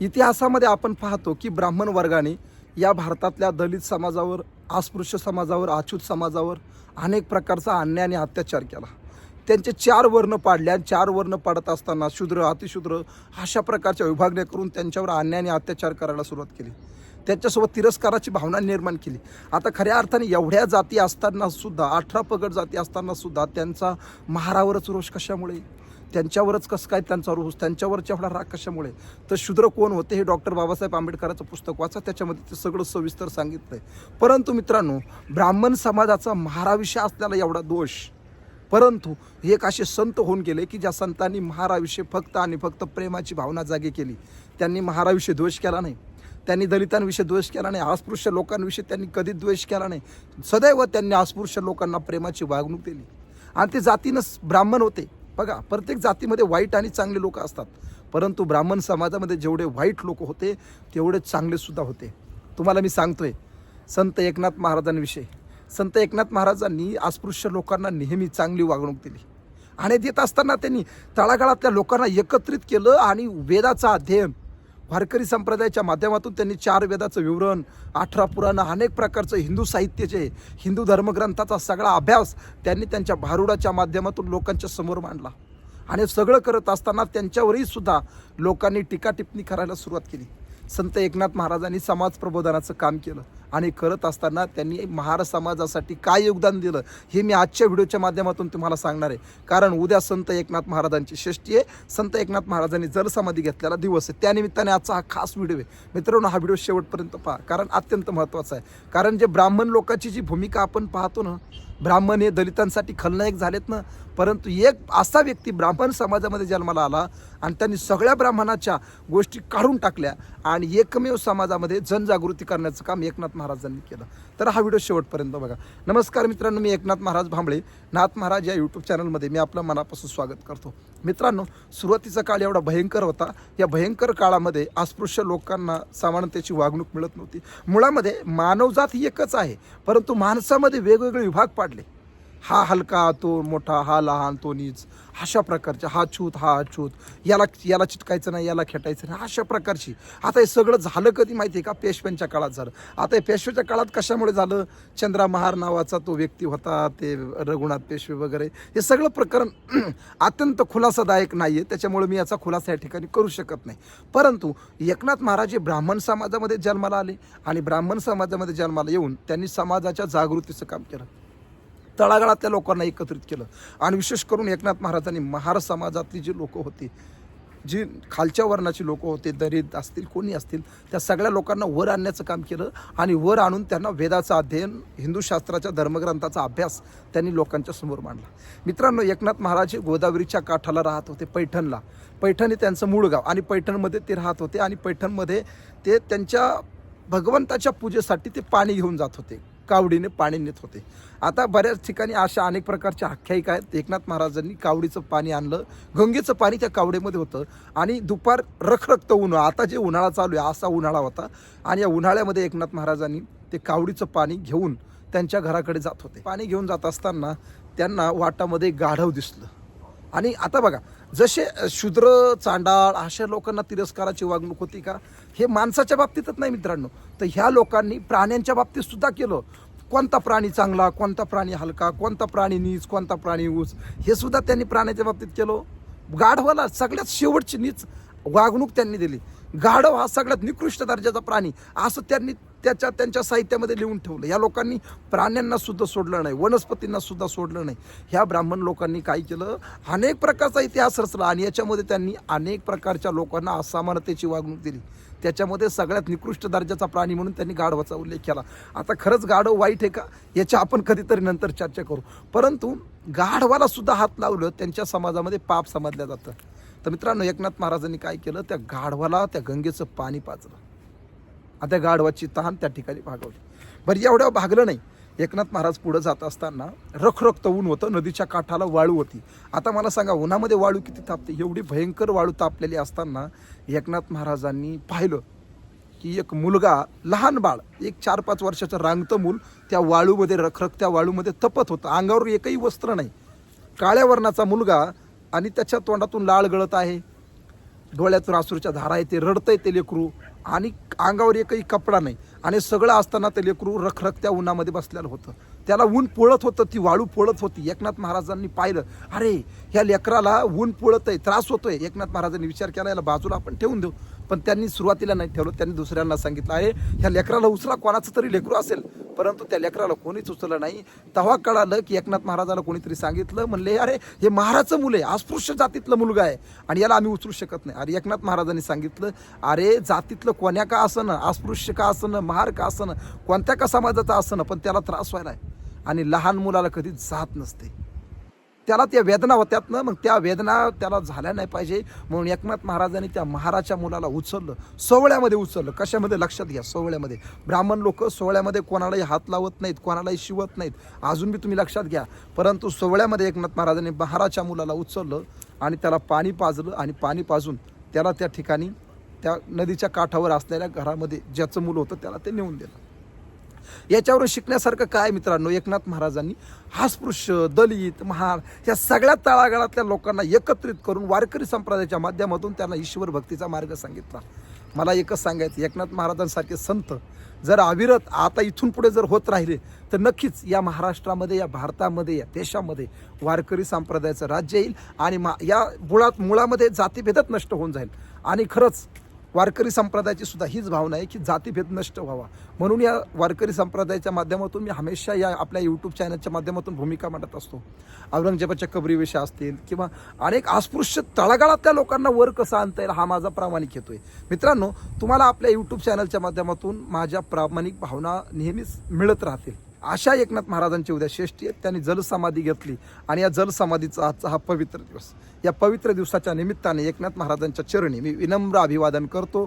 इतिहासामध्ये आपण पाहतो की ब्राह्मण वर्गाने या भारतातल्या दलित समाजावर अस्पृश्य समाजावर अछूत समाजावर अनेक प्रकारचा अन्याय आणि अत्याचार केला. त्यांचे चार वर्ण पाडले आणि चार वर्ण पाडत असताना शूद्र अतिशूद्र अशा प्रकारच्या विभागण्या करून त्यांच्यावर अन्याय आणि अत्याचार करायला सुरुवात केली. त्यांच्यासोबत तिरस्काराची भावना निर्माण केली. आता खऱ्या अर्थाने एवढ्या जाती असताना सुद्धा अठरा पगड जाती असताना सुद्धा त्यांचा महारावरच रोष कशामुळे? त्यांच्यावरच कसं काय त्यांचा रोष? त्यांच्यावरच एवढा राग कशामुळे? तर शूद्र कोण होते हे डॉक्टर बाबासाहेब आंबेडकरांचं पुस्तक वाचा त्याच्यामध्ये ते सगळं सविस्तर सांगितलं आहे परंतु मित्रांनो ब्राह्मण समाजाचा महाराविषय असलेला एवढा दोष परंतु एक असे संत होऊन गेले की ज्या संतांनी महाराविषयी फक्त आणि फक्त प्रेमाची भावना जागी केली त्यांनी महाराविषयी द्वेष केला नाही. त्यांनी दलितांविषयी द्वेष केला नाही अस्पृश्य लोकांविषयी त्यांनी कधी द्वेष केला नाही. सदैव त्यांनी अस्पृश्य लोकांना प्रेमाची वागणूक दिली. आणि ते जातीनंच ब्राह्मण होते. बघा प्रत्येक जातीमध्ये वाईट आणि चांगले लोक असतात. परंतु ब्राह्मण समाजामध्ये जेवढे वाईट लोक होते तेवढे चांगलेसुद्धा होते. तुम्हाला मी सांगतोय संत एकनाथ महाराजांविषयी. संत एकनाथ महाराजांनी अस्पृश्य लोकांना नेहमी चांगली वागणूक दिली. आणि देत असताना त्यांनी तळागाळातल्या लोकांना एकत्रित केलं आणि वेदाचा अध्ययन वारकरी संप्रदायाच्या माध्यमातून त्यांनी चार वेदाचं विवरण अठरा पुराणं अनेक प्रकारचं हिंदू साहित्याचे हिंदू धर्मग्रंथाचा सगळा अभ्यास त्यांनी त्यांच्या भारुडाच्या माध्यमातून लोकांच्या समोर मांडला. आणि सगळं करत असताना त्यांच्यावरही सुद्धा लोकांनी टीका टिप्पणी करायला सुरुवात केली. संत एकनाथ महाराजांनी समाज प्रबोधनाचं काम केलं. आणि करत असताना त्यांनी महार समाजासाठी काय योगदान दिलं हे मी आजच्या व्हिडिओच्या माध्यमातून तुम्हाला सांगणार आहे. कारण उद्या संत एकनाथ महाराजांची षष्टी आहे. संत एकनाथ महाराजांनी जलसमाधी घेतलेला दिवस आहे. त्यानिमित्ताने आजचा हा खास व्हिडिओ आहे. मित्रांनो हा व्हिडिओ शेवटपर्यंत पहा कारण अत्यंत महत्त्वाचा आहे. कारण जे ब्राह्मण लोकांची जी भूमिका आपण पाहतो ना ब्राह्मण हे दलितांसाठी खलनायक झालेत ना परंतु एक असा व्यक्ती ब्राह्मण समाजामध्ये जन्माला आला आणि त्यांनी सगळ्या ब्राह्मणाच्या गोष्टी काढून टाकल्या आणि एकमेव समाजामध्ये जनजागृती करण्याचं काम एकनाथ महाराजांनी केलं. तर हा व्हिडिओ शेवटपर्यंत बघा. नमस्कार मित्रांनो मी एकनाथ महाराज भांबळे. नाथ महाराज या यूट्यूब चॅनलमध्ये मी आपलं मनापासून स्वागत करतो. मित्रांनो सुरुवातीचा काळ एवढा भयंकर होता. या भयंकर काळामध्ये अस्पृश्य लोकांना समानतेची वागणूक मिळत नव्हती. मुळामध्ये मानवजात ही एकच आहे. परंतु माणसामध्ये वेगवेगळे विभाग पाडले. हा हलका तो मोठा हा लहान तो नीच अशा प्रकारचे हा छूत हा अछूत याला याला चिटकायचं नाही याला खेटायचं नाही अशा प्रकारची. आता हे सगळं झालं कधी माहिती आहे का? पेशव्यांच्या काळात झालं. आता हे पेशव्याच्या काळात कशामुळे झालं? चंद्रा महार नावाचा तो व्यक्ती होता ते रघुनाथ पेशवे वगैरे. हे सगळं प्रकरण अत्यंत खुलासादायक नाही आहे त्याच्यामुळे मी याचा खुलासा या ठिकाणी करू शकत नाही. परंतु एकनाथ महाराज हे ब्राह्मण समाजामध्ये जन्माला आले आणि ब्राह्मण समाजामध्ये जन्माला येऊन त्यांनी समाजाच्या जागृतीचं काम केलं. तळागाळातल्या लोकांना एकत्रित केलं. आणि विशेष करून एकनाथ महाराजांनी महार समाजातली जी लोकं होती जी खालच्या वर्णाची लोक होते दलित असतील कोणी असतील त्या सगळ्या लोकांना वर आणण्याचं काम केलं आणि वर आणून त्यांना वेदाचं अध्ययन हिंदू शास्त्राच्या धर्मग्रंथाचा अभ्यास त्यांनी लोकांच्या समोर मांडला. मित्रांनो एकनाथ महाराज हे गोदावरीच्या काठाला राहत होते पैठणला. पैठण हे त्यांचं मूळ गाव आणि पैठणमध्ये ते राहत होते आणि पैठणमध्ये ते त्यांच्या भगवंताच्या पूजेसाठी ते पाणी घेऊन जात होते. कावडीने पाणी नेत होते. आता बऱ्याच ठिकाणी अशा अनेक प्रकारच्या आख्यायिका आहेत. एकनाथ महाराजांनी कावडीचं पाणी आणलं. गंगेचं पाणी त्या कावडीमध्ये होतं. आणि दुपार रखरखतं ऊन आता जे उन्हाळा चालू आहे असा उन्हाळा होता. आणि या उन्हाळ्यामध्ये एकनाथ महाराजांनी ते कावडीचं पाणी घेऊन त्यांच्या घराकडे जात होते. पाणी घेऊन जात असताना त्यांना वाटामध्ये गाढव दिसलं. आणि आता बघा जसे शूद्र चांडाळ अशा लोकांना तिरस्काराची वागणूक होती का हे माणसाच्या बाबतीतच नाही मित्रांनो. तर ह्या लोकांनी प्राण्यांच्या बाबतीत सुद्धा केलं. कोणता प्राणी चांगला कोणता प्राणी हलका कोणता प्राणी नीच कोणता प्राणी ऊस हे सुद्धा त्यांनी प्राण्याच्या बाबतीत केलं. गाढवाला सगळ्यात शेवटची नीच वागणूक त्यांनी दिली. गाढव हा सगळ्यात निकृष्ट दर्जाचा प्राणी. असं त्यांनी त्याच्या त्यांच्या साहित्यामध्ये लिहून ठेवलं. या लोकांनी प्राण्यांना सुद्धा सोडलं नाही वनस्पतींना सुद्धा सोडलं नाही. ह्या ब्राह्मण लोकांनी काय केलं? अनेक प्रकारचा इतिहास रचला आणि याच्यामध्ये त्यांनी अनेक प्रकारच्या लोकांना असमानतेची वागणूक दिली. त्याच्यामध्ये सगळ्यात निकृष्ट दर्जाचा प्राणी म्हणून त्यांनी गाढवाचा उल्लेख केला. आता खरंच गाढव वाईट आहे का? याच्या आपण कधीतरी नंतर चर्चा करू. परंतु गाढवाला सुद्धा हात लावलं त्यांच्या समाजामध्ये पाप समजलं जातं. तर मित्रांनो एकनाथ महाराजांनी काय केलं? त्या गाढवाला त्या गंगेचं पाणी पाजलं. आता गाढवाची तहान त्या ठिकाणी भागवली. बरं एवढ्या भागलं नाही. एकनाथ महाराज पुढं जात असताना रखरखत ऊन होतं नदीच्या काठाला वाळू होती. आता मला सांगा उन्हामध्ये वाळू किती तापते? एवढी भयंकर वाळू तापलेली असताना एकनाथ महाराजांनी पाहिलं की एक मुलगा लहान बाळ एक चार पाच वर्षाचं रांगतं मूल त्या वाळूमध्ये रखरखत्या वाळूमध्ये तपत होतं. अंगावर एकही वस्त्र नाही. काळ्या वर्णाचा मुलगा आणि त्याच्या तोंडातून लाळ गळत आहे. डोळ्यातून आसूरच्या धारा आहे ते रडतंय ते लेकरू. आणि अंगावर एकही कपडा नाही. आणि सगळं असताना ते लेकरू रखरखत्या उन्हामध्ये बसलेलं होतं. त्याला ऊन पोळत होतं ती वाळू पोळत होती. एकनाथ महाराजांनी पाहिलं अरे ह्या लेकराला ऊन पोळत आहे त्रास होतोय. एकनाथ महाराजांनी विचार केला याला बाजूला आपण ठेवून देऊ. पण त्यांनी सुरुवातीला नाही ठेवलं त्यांनी दुसऱ्यांना सांगितलं अरे ह्या लेकराला उचला कोणाचं तरी लेकरू असेल. परंतु त्या लेकराला कोणीच उचललं नाही. तेव्हा कळालं की एकनाथ महाराजाला कोणीतरी सांगितलं म्हणले अरे हे महाराजचं मुलं आहे अस्पृश्य जातीतलं मुलगा आहे आणि याला आम्ही उचलू शकत नाही. अरे एकनाथ महाराजांनी सांगितलं अरे जातीतलं कोण्या का असणं अस्पृश्य का असणं महार का असणं कोणत्या का समाजाचं असणं पण त्याला त्रास व्हायला आहे. आणि लहान मुलाला कधी जात नसते. त्याला त्या वेदना होत्यात ना मग त्या वेदना त्याला झाल्या नाही पाहिजे. म्हणून एकनाथ महाराजांनी त्या महाराच्या मुलाला उचललं सोहळ्यामध्ये उचललं. कशामध्ये? लक्षात घ्या सोहळ्यामध्ये ब्राह्मण लोक सोहळ्यामध्ये कोणालाही हात लावत नाहीत कोणालाही शिवत नाहीत. अजून बी तुम्ही लक्षात घ्या. परंतु सोहळ्यामध्ये एकनाथ महाराजांनी महाराच्या मुलाला उचललं आणि त्याला पाणी पाजलं आणि पाणी पाजून त्याला त्या ठिकाणी त्या नदीच्या काठावर असलेल्या घरामध्ये ज्याचं मूल होतं त्याला ते नेऊन दिलं. याच्यावरून शिकण्यासारखं काय मित्रांनो? एकनाथ महाराजांनी अस्पृश्य दलित महार या सगळ्या तळागाळातल्या लोकांना एकत्रित करून वारकरी संप्रदायाच्या माध्यमातून त्यांना ईश्वर भक्तीचा मार्ग सांगितला. मला एकच सांगायचं एकनाथ महाराजांसारखे संत जर अविरत आता इथून पुढे जर होत राहिले तर नक्कीच या महाराष्ट्रामध्ये या भारतामध्ये या देशामध्ये वारकरी संप्रदायाचं राज्य येईल आणि मा या मुळात मुळामध्ये जातीभेदच नष्ट होऊन जाईल. आणि खरंच वारकरी संप्रदायाची सुद्धा हीच भावना आहे की जातीभेद नष्ट व्हावा. म्हणून या वारकरी संप्रदायाच्या माध्यमातून मी हमेशा या आपल्या यूट्यूब चॅनलच्या माध्यमातून भूमिका मांडत असतो. औरंगजेबाच्या कबरीविषयी असतील किंवा अनेक अस्पृश्य तळागाळातल्या लोकांना वर कसं आणता येईल हा माझा प्रामाणिक हेतू आहे. मित्रांनो तुम्हाला आपल्या यूट्यूब चॅनलच्या माध्यमातून माझ्या प्रामाणिक भावना नेहमीच मिळत राहतील. अशा एकनाथ महाराजांची उद्या श्रेष्ठी आहेत. त्यांनी जलसमाधी घेतली आणि या जलसमाधीचा आजचा हा पवित्र दिवस. या पवित्र दिवसाच्या निमित्ताने एकनाथ महाराजांच्या चरणी मी विनम्र अभिवादन करतो.